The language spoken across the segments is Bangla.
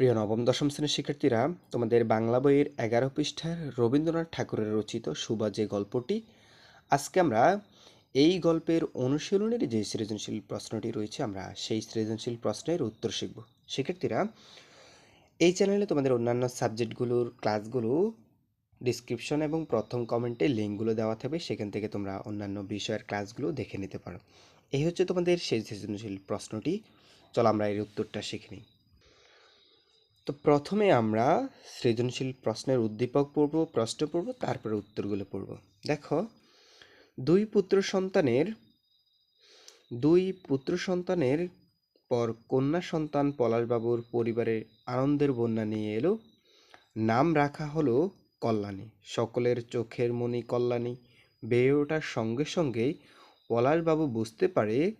প্রিয় নবম, দশম শ্রেণির শিক্ষার্থীরা, তোমাদের বাংলা বইয়ের এগারো পৃষ্ঠার রবীন্দ্রনাথ ঠাকুরের রচিত সুবা যে গল্পটি। আজকে আমরা এই গল্পের অনুশীলনের যে সৃজনশীল প্রশ্নটি রয়েছে, আমরা সেই সৃজনশীল প্রশ্নের উত্তর শিখব। শিক্ষার্থীরা, এই চ্যানেলে তোমাদের অন্যান্য সাবজেক্টগুলোর ক্লাসগুলো ডিসক্রিপশন এবং প্রথম কমেন্টে লিঙ্কগুলো দেওয়া থাকবে, সেখান থেকে তোমরা অন্যান্য বিষয়ের ক্লাসগুলো দেখে নিতে পারো। এই হচ্ছে তোমাদের সেই সৃজনশীল প্রশ্নটি। চলো আমরা এর উত্তরটা শিখে নিই। তো প্রথমে আমরা সৃজনশীল প্রশ্নের উদ্দীপক পড়ব, প্রশ্ন পড়ব, তারপরে উত্তরগুলো পড়ব। দেখো, দুই পুত্র সন্তানের, দুই পুত্র সন্তানের পর কন্যা সন্তান পলাশবাবুর পরিবারে আনন্দের বন্যা নিয়ে এলো। নাম রাখা হলো কল্যাণী। সকলের চোখের মণি কল্যাণী। বেয়ে ওঠার সঙ্গে সঙ্গেই পলাশবাবু বুঝতে পারে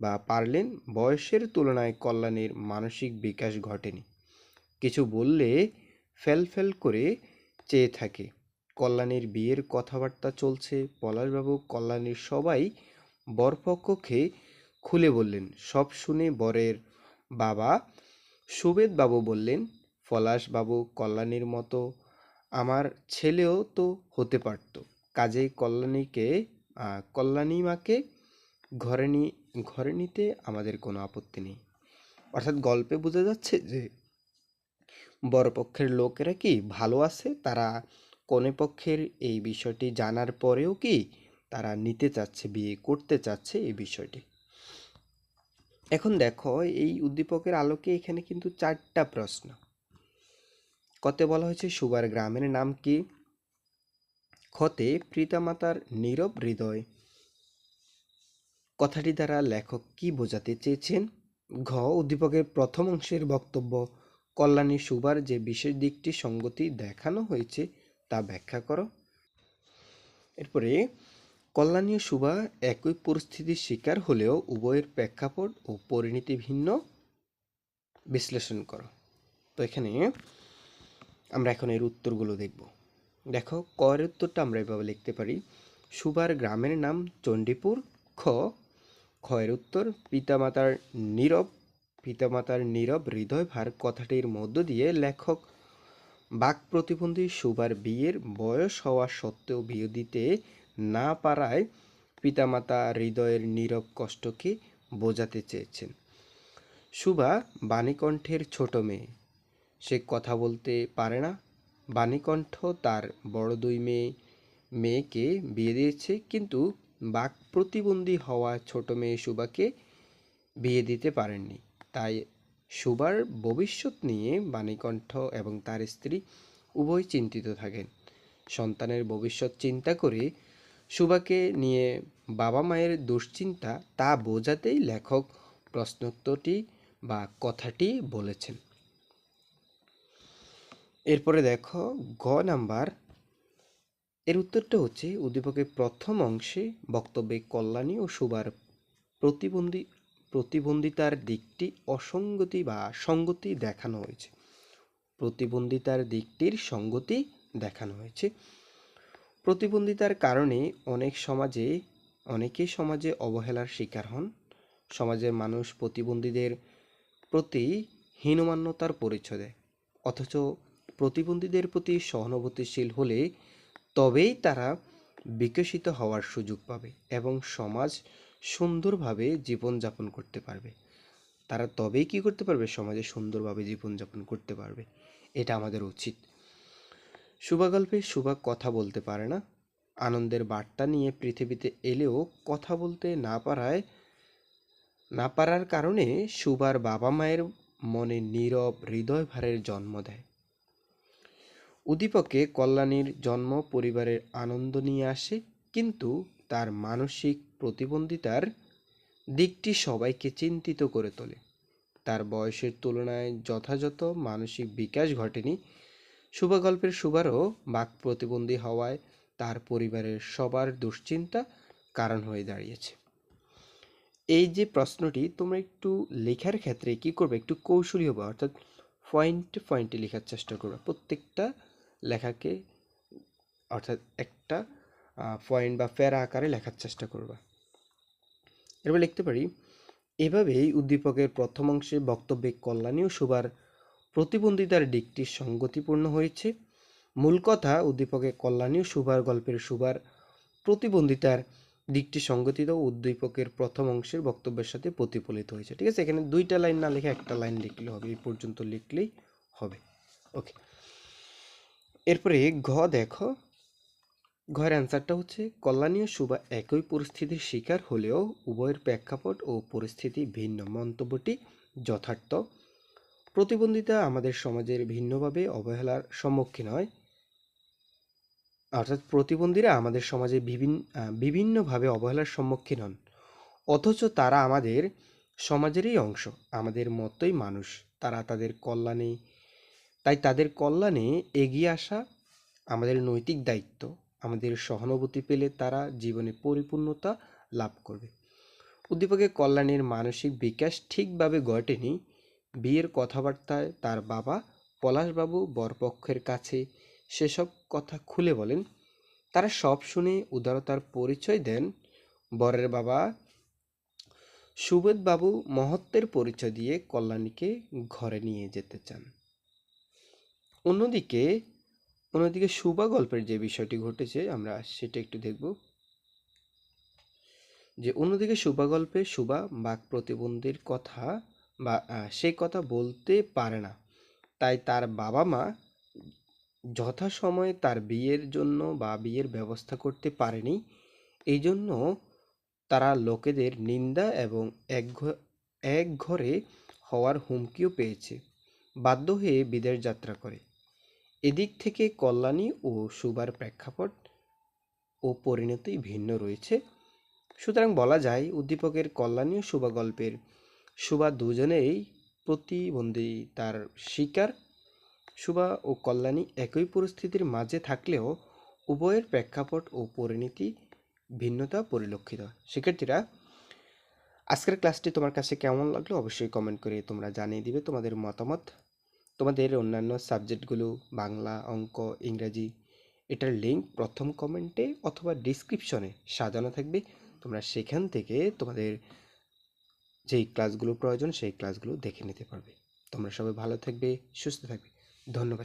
বা পারলেন বয়সের তুলনায় কল্যাণীর মানসিক বিকাশ ঘটেনি। কিছু বললে ফেল করে চেয়ে থাকে। কল্যাণীর বিয়ের কথাবার্তা চলছে। পলাশবাবু কল্যাণীর সবাই বরপক্ষকে খুলে বললেন, সব শুনে বরের বাবা সুবেদবাবু বললেন, পলাশবাবু কল্যাণীর মতো আমার ছেলেও তো হতে পারত। কাজেই কল্যাণীকে কল্যাণী মাকে ঘরে নি, ঘরে নিতে আমাদের কোনো আপত্তি নেই। অর্থাৎ গল্পে বোঝা যাচ্ছে যে বরপক্ষের লোকেরা কি ভালো আছে? তারা কনে পক্ষের এই বিষয়টি জানার পরেও কি তারা নিতে চাচ্ছে, বিয়ে করতে চাচ্ছে এই বিষয়টি? এখন দেখো, এই উদ্দীপকের আলোকে এখানে কিন্তু চারটা প্রশ্ন। কতে বলা হয়েছে, সুবার গ্রামের নাম কি? খতে পিতামাতার নীরব হৃদয়। কথাটি দ্বারা লেখক কি বোঝাতে চেয়েছেন? ঘ, উদ্দীপকের প্রথম অংশের বক্তব্য। কল্যাণী সুবার যে বিশেষ দিকটি সঙ্গতি দেখানো হয়েছে, তা ব্যাখ্যা করো। এরপরে, কল্যাণী ও সুবা একই পরিস্থিতির শিকার হলেও উভয়ের প্রেক্ষাপট ও পরিণতি ভিন্ন। বিশ্লেষণ করো। তো এখানে আমরা এখন এর উত্তরগুলো দেখব। দেখো, কয়ের উত্তরটা আমরা এভাবে লিখতে পারি। সুবার গ্রামের নাম চণ্ডীপুর, খ, ক্ষয়ের উত্তর পিতামাতার নীরব পিতামাতার নীরব হৃদয় ভার কথাটির মধ্য দিয়ে লেখক বাক প্রতিবন্ধী সুবার বিয়ের বয়স হওয়া সত্ত্বেও বিয়ে দিতে না পারায় পিতামাতা হৃদয়ের নীরব কষ্টকে বোঝাতে চেয়েছেন। সুবা বাণীকণ্ঠের ছোট মেয়ে। সে কথা বলতে পারে না। বাণীকণ্ঠ তার বড় দুই মেয়ে, মেয়েকে বিয়ে দিয়েছে, কিন্তু বাক প্রতিবন্ধী হওয়া ছোট মেয়ে সুবাকে বিয়ে দিতে পারেননি। তাই সুবার ভবিষ্যৎ নিয়ে বাণীকণ্ঠ এবং তার স্ত্রী উভয় চিন্তিত থাকেন। সন্তানের ভবিষ্যৎ চিন্তা করে সুবাকে নিয়ে বাবা মায়ের দুশ্চিন্তা তা বোঝাতেই লেখক প্রশ্নোত্তরটি বা কথাটি বলেছেন। এরপরে দেখো গ নাম্বার। এর উত্তরটা হচ্ছে, উদ্দীপকের প্রথম অংশে বক্তব্যে কল্যাণী ও সুবার প্রতিবন্ধী প্রতিবন্ধিতার দিকটি অসঙ্গতি বা সঙ্গতি দেখানো হয়েছে। প্রতিবন্ধিতার দিকটির সঙ্গতি দেখানো হয়েছে। প্রতিবন্ধিতার কারণে অনেক সমাজে, অনেকে সমাজে অবহেলার শিকার হন। সমাজের মানুষ প্রতিবন্ধীদের প্রতি হীনমান্যতার পরিচয় দেয়। অথচ প্রতিবন্ধীদের প্রতি সহানুভূতিশীল হলে তবেই তারা বিকশিত হওয়ার সুযোগ পাবে এবং সমাজ সুন্দরভাবে জীবনযাপন করতে পারবে। তারা তবেই কি করতে পারবে? সমাজে সুন্দরভাবে জীবনযাপন করতে পারবে। এটা আমাদের উচিত। শুভা গল্পে শুভা কথা বলতে পারে না। আনন্দের বার্তা নিয়ে পৃথিবীতে এলেও কথা বলতে না পারায়, না পারার কারণে সুবার বাবা মায়ের মনে নীরব হৃদয় ভারের জন্ম দেয়। উদ্দীপকে কল্যাণীর জন্ম পরিবারের আনন্দ নিয়ে আসে, কিন্তু তার মানসিক প্রতিবন্ধিতার দিকটি সবাইকে চিন্তিত করে তোলে। তার বয়সের তুলনায় যথাযথ মানসিক বিকাশ ঘটেনি। শুভা গল্পের সুবারও বাক প্রতিবন্ধী হওয়ায় তার পরিবারের সবার দুশ্চিন্তা কারণ হয়ে দাঁড়িয়েছে। এই যে প্রশ্নটি, তোমরা একটু লেখার ক্ষেত্রে কি করবে? একটু কৌশলী হবে, অর্থাৎ পয়েন্ট পয়েন্টে লেখার চেষ্টা করবে। প্রত্যেকটা লেখাকে, অর্থাৎ একটা পয়েন্ট বা প্যারা আকারে লেখার চেষ্টা করবা। এরপর লিখতে পারি, এভাবেই উদ্দীপকের প্রথম অংশে বক্তব্যে কল্যাণী ও সুবার প্রতিবন্ধিতার দিকটি সঙ্গতিপূর্ণ হয়েছে। মূল কথা, উদ্দীপকে কল্যাণী ও সুভার গল্পের সুভার প্রতিবন্ধিতার দিকটি সংগঠিত উদ্দীপকের প্রথম অংশের বক্তব্যের সাথে প্রতিফলিত হয়েছে। ঠিক আছে, এখানে দুইটা লাইন না লিখে একটা লাইন লিখলে হবে, এই পর্যন্ত লিখলেই হবে। ওকে। এরপরে, ঘ দেখো। ঘরের অ্যান্সারটা হচ্ছে, কল্যাণী ও সুবা একই পরিস্থিতির শিকার হলেও উভয়ের প্রেক্ষাপট ও পরিস্থিতি ভিন্ন। মন্তব্যটি যথার্থ। প্রতিবন্ধিতা আমাদের সমাজের ভিন্নভাবে অবহেলার সম্মুখীন হয়। অর্থাৎ প্রতিবন্ধীরা আমাদের সমাজে বিভিন্ন বিভিন্নভাবে অবহেলার সম্মুখীন হন। অথচ তারা আমাদের সমাজেরই অংশ, আমাদের মতোই মানুষ। তারা তাদের কল্যাণে, তাই তাদের কল্যাণে এগিয়ে আসা আমাদের নৈতিক দায়িত্ব। আমাদের সহানুভূতি পেলে তারা জীবনে পরিপূর্ণতা লাভ করবে। উদ্দীপকের কল্যাণের মানসিক বিকাশ ঠিকভাবে ঘটেনি। বিয়ের কথাবার্তায় তার বাবা পলাশবাবু বরপক্ষের কাছে সেসব কথা খুলে বলেন। তারা সব শুনে উদারতার পরিচয় দেন। বরের বাবা সুবোধবাবু মহত্বের পরিচয় দিয়ে কল্যাণীকে ঘরে নিয়ে যেতে চান। অন্যদিকে অন্যদিকে সুবা গল্পের যে বিষয়টি ঘটেছে, আমরা সেটা একটু দেখব। যে অন্যদিকে সুবা গল্পে সুবা বাক প্রতিবন্ধীর কথা বা সেই কথা বলতে পারে না। তাই তার বাবা মা যথাসময়ে তার বিয়ের জন্য বা বিয়ের ব্যবস্থা করতে পারেনি। এই জন্য তারা লোকেদের নিন্দা এবং একঘ- একঘরে হওয়ার হুমকিও পেয়েছে। বাধ্য হয়ে বিদেশ যাত্রা করে। এদিক থেকে কল্যাণী ও সুবার প্রেক্ষাপট ও পরিণতি ভিন্ন রয়েছে। সুতরাং বলা যায়, উদ্দীপকের কল্যাণী ও সুবা গল্পের সুবা দুজনেই প্রতিবন্ধী তার শিকার। সুবা ও কল্যাণী একই পরিস্থিতির মাঝে থাকলেও উভয়ের প্রেক্ষাপট ও পরিণতি ভিন্নতা পরিলক্ষিত। শিক্ষার্থীরা, আজকের ক্লাসটি তোমার কাছে কেমন লাগল অবশ্যই কমেন্ট করে তোমরা জানিয়ে দিবে তোমাদের মতামত। তোমাদের অন্যান্য সাবজেক্টগুলো বাংলা, অঙ্ক, ইংরাজি, এটার লিঙ্ক প্রথম কমেন্টে অথবা ডিসক্রিপশনে সাজানো থাকবে। তোমরা সেখান থেকে তোমাদের যেই ক্লাসগুলো প্রয়োজন, সেই ক্লাসগুলো দেখে নিতে পারবে। তোমরা সবাই ভালো থাকবে, সুস্থ থাকবে। ধন্যবাদ।